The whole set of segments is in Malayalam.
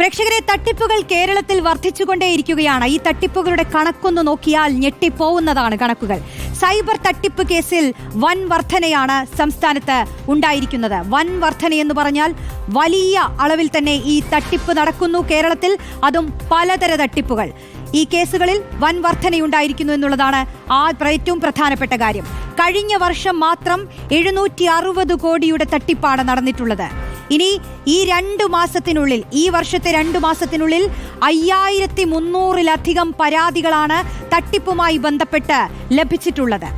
പ്രേക്ഷകരെ തട്ടിപ്പുകൾ കേരളത്തിൽ വർദ്ധിച്ചുകൊണ്ടേയിരിക്കുകയാണ്. ഈ തട്ടിപ്പുകളുടെ കണക്കൊന്ന് നോക്കിയാൽ ഞെട്ടിപ്പോവുന്നതാണ് കണക്കുകൾ. സൈബർ തട്ടിപ്പ് കേസിൽ വൻ വർധനയാണ് സംസ്ഥാനത്ത് ഉണ്ടായിരിക്കുന്നത്. വൻ വർധന എന്ന് പറഞ്ഞാൽ വലിയ അളവിൽ തന്നെ ഈ തട്ടിപ്പ് നടക്കുന്നു കേരളത്തിൽ. അതും പലതര തട്ടിപ്പുകൾ. ഈ കേസുകളിൽ വൻ വർധനയുണ്ടായിരിക്കുന്നു എന്നുള്ളതാണ് ആ ഏറ്റവും പ്രധാനപ്പെട്ട കാര്യം. കഴിഞ്ഞ വർഷം മാത്രം എഴുന്നൂറ്റി അറുപത് കോടിയുടെ തട്ടിപ്പാണ് നടന്നിട്ടുള്ളത്. ഇനി ഈ രണ്ടു മാസത്തിനുള്ളിൽ ഈ വർഷത്തെ രണ്ടു മാസത്തിനുള്ളിൽ അയ്യായിരത്തി മുന്നൂറിലധികം പരാതികളാണ് തട്ടിപ്പുമായി ബന്ധപ്പെട്ട് ലഭിച്ചിട്ടുള്ളത്.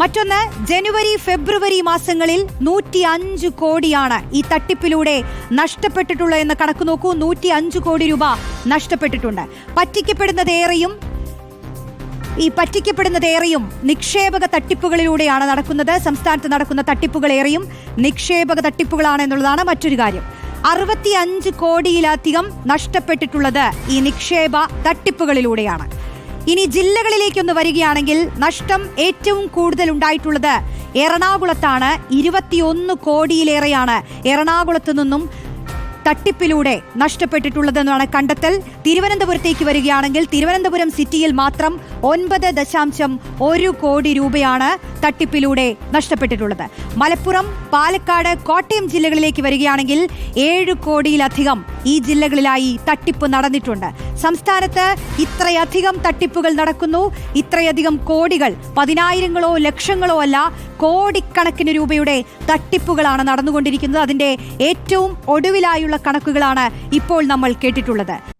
മറ്റൊന്ന് ജനുവരി ഫെബ്രുവരി മാസങ്ങളിൽ നൂറ്റി അഞ്ച് കോടിയാണ് ഈ തട്ടിപ്പിലൂടെ നഷ്ടപ്പെട്ടിട്ടുള്ളത് എന്ന് കണക്ക് നോക്കൂ നൂറ്റി അഞ്ച് കോടി രൂപ നഷ്ടപ്പെട്ടിട്ടുണ്ട്. പറ്റിക്കപ്പെടുന്നതേറെയും ഈ പറ്റിക്കപ്പെടുന്നതേറെയും നിക്ഷേപക തട്ടിപ്പുകളിലൂടെയാണ് നടക്കുന്നത്. സംസ്ഥാനത്ത് നടക്കുന്ന തട്ടിപ്പുകളേറെയും നിക്ഷേപക തട്ടിപ്പുകളാണ് എന്നുള്ളതാണ് മറ്റൊരു കാര്യം. അറുപത്തി അഞ്ച് കോടിയിലധികം നഷ്ടപ്പെട്ടിട്ടുള്ളത് ഈ നിക്ഷേപ തട്ടിപ്പുകളിലൂടെയാണ്. ഇനി ജില്ലകളിലേക്കൊന്ന് വരികയാണെങ്കിൽ നഷ്ടം ഏറ്റവും കൂടുതൽ ഉണ്ടായിട്ടുള്ളത് എറണാകുളത്താണ്. ഇരുപത്തിയൊന്ന് കോടിയിലേറെയാണ് എറണാകുളത്ത് നിന്നും തട്ടിപ്പിലൂടെ നഷ്ടപ്പെട്ടിട്ടുള്ളതെന്നാണ് കണ്ടെത്തൽ. തിരുവനന്തപുരത്തേക്ക് വരികയാണെങ്കിൽ തിരുവനന്തപുരം സിറ്റിയിൽ മാത്രം ഒൻപത് ദശാംശം ഒരു കോടി രൂപയാണ് തട്ടിപ്പിലൂടെ നഷ്ടപ്പെട്ടിട്ടുള്ളത്. മലപ്പുറം പാലക്കാട് കോട്ടയം ജില്ലകളിലേക്ക് വരികയാണെങ്കിൽ ഏഴ് കോടിയിലധികം ഈ ജില്ലകളിലായി തട്ടിപ്പ് നടന്നിട്ടുണ്ട്. സംസ്ഥാനത്ത് ഇത്രയധികം തട്ടിപ്പുകൾ നടക്കുന്നു. ഇത്രയധികം കോടികൾ പതിനായിരങ്ങളോ ലക്ഷങ്ങളോ അല്ല കോടിക്കണക്കിന് രൂപയുടെ തട്ടിപ്പുകളാണ് നടന്നുകൊണ്ടിരിക്കുന്നത്. അതിന്റെ ഏറ്റവും ഒടുവിലായുള്ള കണക്കുകളാണ് ഇപ്പോൾ നമ്മൾ കേട്ടിട്ടുള്ളത്.